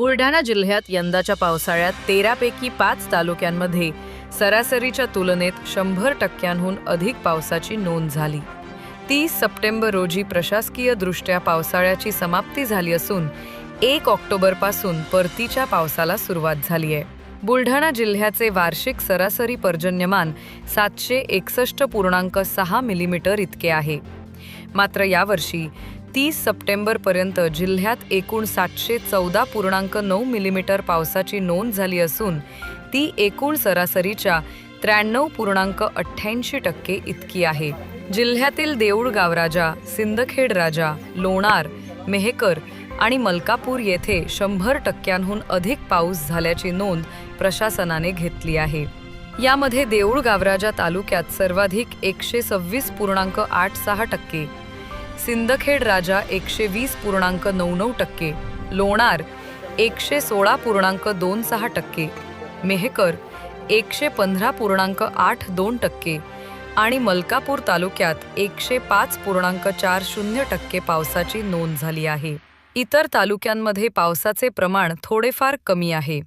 बुलढाणा जिल्ह्यात यंदाच्या पावसाळ्यात तेरापैकी पाच तालुक्यांमध्ये सरासरीच्या तुलनेत शंभर टक्क्यांहून अधिक पावसाची नोंद झाली. तीस सप्टेंबर रोजी प्रशासकीयदृष्ट्या पावसाळ्याची समाप्ती झाली असून एक ऑक्टोबरपासून परतीच्या पावसाला सुरुवात झाली आहे. बुलढाणा जिल्ह्याचे वार्षिक सरासरी पर्जन्यमान सातशे एकसष्ट पूर्णांक सहा मिलीमीटर इतके आहे. मात्र यावर्षी तीस सप्टेंबरपर्यंत जिल्ह्यात एकूण सातशे चौदा पूर्णांक नऊ मिलीमीटर पावसाची नोंद झाली असून ती एकूण सरासरीच्या त्र्याण्णव पूर्णांक अठ्ठ्याऐंशी टक्के इतकी आहे. जिल्ह्यातील देऊळ गावराजा सिंदखेड राजा लोणार मेहकर आणि मलकापूर येथे शंभर टक्क्यांहून अधिक पाऊस झाल्याची नोंद प्रशासनाने घेतली आहे. यामध्ये देऊळगावराजा तालुक्यात सर्वाधिक एकशे सव्वीस पूर्णांक आठ सहा टक्के सिंदखेड राजा एकशे वीस पूर्णांक नऊ नऊ टक्के लोणार एकशे सोळा पूर्णांक दोन सहा टक्के मेहकर एकशे पंधरा पूर्णांक आठ दोन टक्के आणि मलकापूर तालुक्यात एकशे पाच पूर्णांक चार शून्य टक्के पावसाची नोंद झाली आहे. इतर तालुक्यांमध्ये पावसाचे प्रमाण थोडेफार कमी आहे.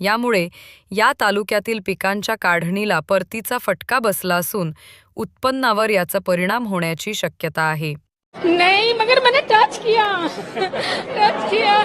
यामुळे या तालुक्यातील पिकांच्या काढणीला परतीचा फटका बसला असून उत्पन्नावर याचा परिणाम होण्याची शक्यता आहे. नहीं मगर मैंने टच किया टच किया